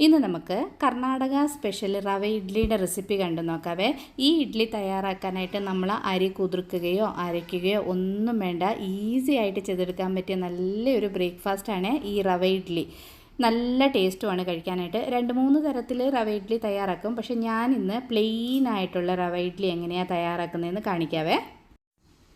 ഇന്ന് നമുക്ക് കർണാടക സ്പെഷ്യൽ റവ ഇഡ്ഡലിയുടെ റെസിപ്പി കണ്ടു നോക്കാവേ. ഈ ഇഡ്ഡലി തയ്യാറാക്കാനായിട്ട് നമ്മൾ അരി കുതിർക്കുകയോ അരയ്ക്കുകയോ ഒന്നും വേണ്ട. ഈസി ആയിട്ട് ചെയ്തെടുക്കാൻ പറ്റിയ നല്ലൊരു ബ്രേക്ക്ഫാസ്റ്റാണ് ഈ റവ ഇഡ്ഡലി നല്ല ടേസ്റ്റുമാണ് കഴിക്കാനായിട്ട്. രണ്ട് മൂന്ന് തരത്തിൽ റവ ഇഡ്ഡലി തയ്യാറാക്കും. പക്ഷേ ഞാൻ ഇന്ന് പ്ലെയിൻ ആയിട്ടുള്ള റവ ഇഡ്ഡലി എങ്ങനെയാണ് തയ്യാറാക്കുന്നതെന്ന് കാണിക്കാവേ.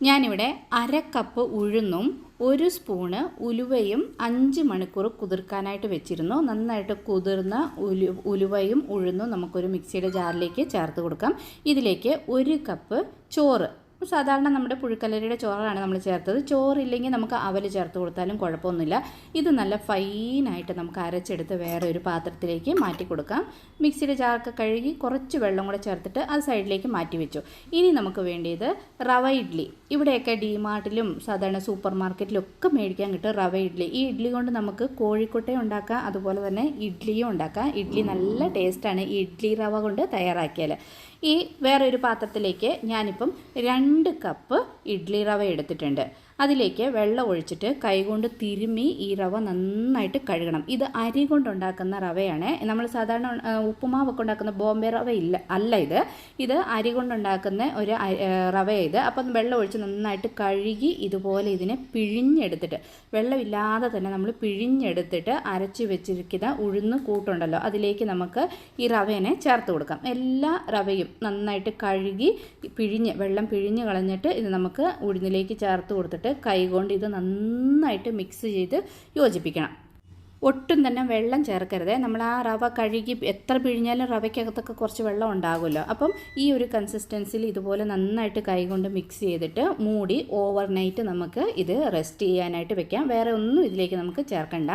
ഞാനിവിടെ അര കപ്പ് ഉഴുന്നും ഒരു സ്പൂണ് ഉലുവയും അഞ്ച് മണിക്കൂർ കുതിർക്കാനായിട്ട് വെച്ചിരുന്നു. നന്നായിട്ട് കുതിർന്ന ഉലു ഉലുവയും ഉഴുന്നും നമുക്കൊരു മിക്സിയുടെ ജാറിലേക്ക് ചേർത്ത് കൊടുക്കാം. ഇതിലേക്ക് ഒരു കപ്പ് ചോറ് സാധാരണ നമ്മുടെ പുഴുക്കലരിയുടെ ചോറാണ് നമ്മൾ ചേർത്തത്. ചോറില്ലെങ്കിൽ നമുക്ക് അവൽ ചേർത്ത് കൊടുത്താലും കുഴപ്പമൊന്നുമില്ല. ഇത് നല്ല ഫൈനായിട്ട് നമുക്ക് അരച്ചെടുത്ത് വേറെ ഒരു പാത്രത്തിലേക്ക് മാറ്റി കൊടുക്കാം. മിക്സിയുടെ ചാർക്ക് കഴുകി കുറച്ച് വെള്ളം കൂടെ ചേർത്തിട്ട് അത് സൈഡിലേക്ക് മാറ്റി വെച്ചു. ഇനി നമുക്ക് വേണ്ടിയത് റവ ഇഡ്ഡലി ഇവിടെയൊക്കെ ഡിമാർട്ടിലും സാധാരണ സൂപ്പർ മാർക്കറ്റിലും ഒക്കെ മേടിക്കാൻ കിട്ടും റവ ഇഡ്ഡലി ഈ ഇഡ്ഡലി കൊണ്ട് നമുക്ക് കോഴിക്കോട്ടയും ഉണ്ടാക്കാം അതുപോലെ തന്നെ ഇഡ്ഡലിയും ഉണ്ടാക്കാം. ഇഡ്ഡലി നല്ല ടേസ്റ്റാണ് ഈ ഇഡ്ഡലി റവ കൊണ്ട് തയ്യാറാക്കിയാൽ ഈ വേറൊരു പാത്രത്തിലേക്ക് ഞാനിപ്പം രണ്ട് കപ്പ് ഇഡ്ഡലി റവ എടുത്തിട്ടുണ്ട്. അതിലേക്ക് വെള്ളം ഒഴിച്ചിട്ട് കൈകൊണ്ട് തിരുമ്മി ഈ റവ നന്നായിട്ട് കഴുകണം. ഇത് അരി കൊണ്ടുണ്ടാക്കുന്ന റവയാണ്. നമ്മൾ സാധാരണ ഉപ്പുമാവൊക്കെ ഉണ്ടാക്കുന്ന ബോംബെ റവ ഇല്ല അല്ല ഇത്. ഇത് അരി കൊണ്ടുണ്ടാക്കുന്ന ഒരു റവ ഇത്. അപ്പം വെള്ളം ഒഴിച്ച് നന്നായിട്ട് കഴുകി ഇതുപോലെ ഇതിനെ പിഴിഞ്ഞെടുത്തിട്ട് വെള്ളമില്ലാതെ തന്നെ നമ്മൾ പിഴിഞ്ഞെടുത്തിട്ട് അരച്ച് വെച്ചിരിക്കുന്ന ഉഴുന്ന് കൂട്ടുണ്ടല്ലോ അതിലേക്ക് നമുക്ക് ഈ റവേനെ ചേർത്ത് കൊടുക്കാം. എല്ലാ റവയും നന്നായിട്ട് കഴുകി പിഴിഞ്ഞ് വെള്ളം പിഴിഞ്ഞ് കളഞ്ഞിട്ട് ഇത് നമുക്ക് ഉഴുന്നിലേക്ക് ചേർത്ത് കൊടുത്തിട്ട് കൈകൊണ്ട് ഇത് നന്നായിട്ട് മിക്സ് ചെയ്ത് യോജിപ്പിക്കണം. ഒട്ടും തന്നെ വെള്ളം ചേർക്കരുത്. നമ്മൾ ആ റവ കഴുകി എത്ര പിഴിഞ്ഞാലും റവയ്ക്കകത്തൊക്കെ കുറച്ച് വെള്ളം ഉണ്ടാകുമല്ലോ. അപ്പം ഈ ഒരു കൺസിസ്റ്റൻസിയിൽ ഇതുപോലെ നന്നായിട്ട് കൈകൊണ്ട് മിക്സ് ചെയ്തിട്ട് മൂടി ഓവർനൈറ്റ് നമുക്ക് ഇത് റെസ്റ്റ് ചെയ്യാനായിട്ട് വെക്കാം. വേറെ ഒന്നും ഇതിലേക്ക് നമുക്ക് ചേർക്കണ്ട.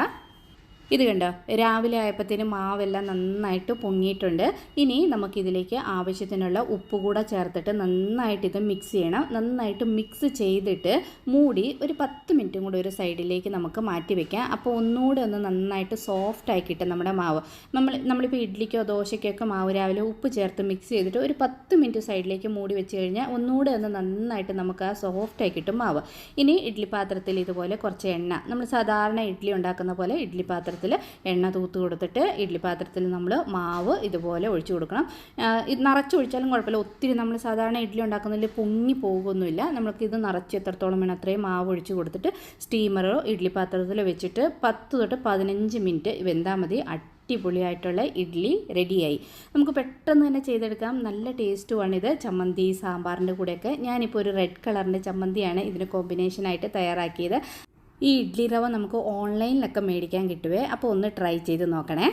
ഇത് കണ്ടോ? രാവിലെ ആയപ്പോഴത്തേനും മാവെല്ലാം നന്നായിട്ട് പൊങ്ങിയിട്ടുണ്ട്. ഇനി നമുക്കിതിലേക്ക് ആവശ്യത്തിനുള്ള ഉപ്പ് കൂടെ ചേർത്തിട്ട് നന്നായിട്ട് ഇത് മിക്സ് ചെയ്യണം. നന്നായിട്ട് മിക്സ് ചെയ്തിട്ട് മൂടി ഒരു പത്ത് മിനിറ്റും കൂടി ഒരു സൈഡിലേക്ക് നമുക്ക് മാറ്റി വെക്കാം. അപ്പോൾ ഒന്നുകൂടെ ഒന്ന് നന്നായിട്ട് സോഫ്റ്റ് ആയി കിട്ടും നമ്മുടെ മാവ്. നമ്മൾ നമ്മളിപ്പോൾ ഇഡ്ഡലിക്കോ ദോശയ്ക്കോ ഒക്കെ മാവ് രാവിലെ ഉപ്പ് ചേർത്ത് മിക്സ് ചെയ്തിട്ട് ഒരു പത്ത് മിനിറ്റ് സൈഡിലേക്ക് മൂടി വെച്ച് കഴിഞ്ഞാൽ ഒന്നുകൂടെ ഒന്ന് നന്നായിട്ട് നമുക്ക് ആ സോഫ്റ്റ് ആയി കിട്ടും മാവ്. ഇനി ഇഡ്ഡലി പാത്രത്തിൽ ഇതുപോലെ കുറച്ച് എണ്ണ. നമ്മൾ സാധാരണ ഇഡ്ഡലി ഉണ്ടാക്കുന്ന പോലെ ഇഡ്ഡലി പാത്രത്തിൽ പാത്രത്തിൽ എണ്ണ തൂത്ത് കൊടുത്തിട്ട് ഇഡ്ഡലി പാത്രത്തിൽ നമ്മൾ മാവ് ഇതുപോലെ ഒഴിച്ചു കൊടുക്കണം. ഇത് നിറച്ചൊഴിച്ചാലും കുഴപ്പമില്ല. ഒത്തിരി നമ്മൾ സാധാരണ ഇഡ്ഡലി ഉണ്ടാക്കുന്നതിൽ പൊങ്ങി പോകുമൊന്നുമില്ല നമുക്ക് ഇത് നിറച്ച് എത്രത്തോളം വേണം അത്രയും മാവ് ഒഴിച്ച് കൊടുത്തിട്ട് സ്റ്റീമറോ ഇഡ്ഡലി പാത്രത്തിൽ വെച്ചിട്ട് പത്ത് തൊട്ട് പതിനഞ്ച് മിനിറ്റ് വെന്താൽ മതി. അടിപൊളിയായിട്ടുള്ള ഇഡ്ഡലി റെഡിയായി. നമുക്ക് പെട്ടെന്ന് തന്നെ ചെയ്തെടുക്കാം. നല്ല ടേസ്റ്റുമാണിത് ചമ്മന്തി സാമ്പാറിന്റെ കൂടെയൊക്കെ ഞാനിപ്പോൾ ഒരു റെഡ് കളറിന്റെ ചമ്മന്തിയാണ് ഇതിന് കോമ്പിനേഷനായിട്ട് തയ്യാറാക്കിയത്. ഈ ഇഡ്ഡലി റവ നമുക്ക് ഓൺലൈനിലൊക്കെ മേടിക്കാൻ കിട്ടുവേ. അപ്പോൾ ഒന്ന് ട്രൈ ചെയ്ത് നോക്കണേ.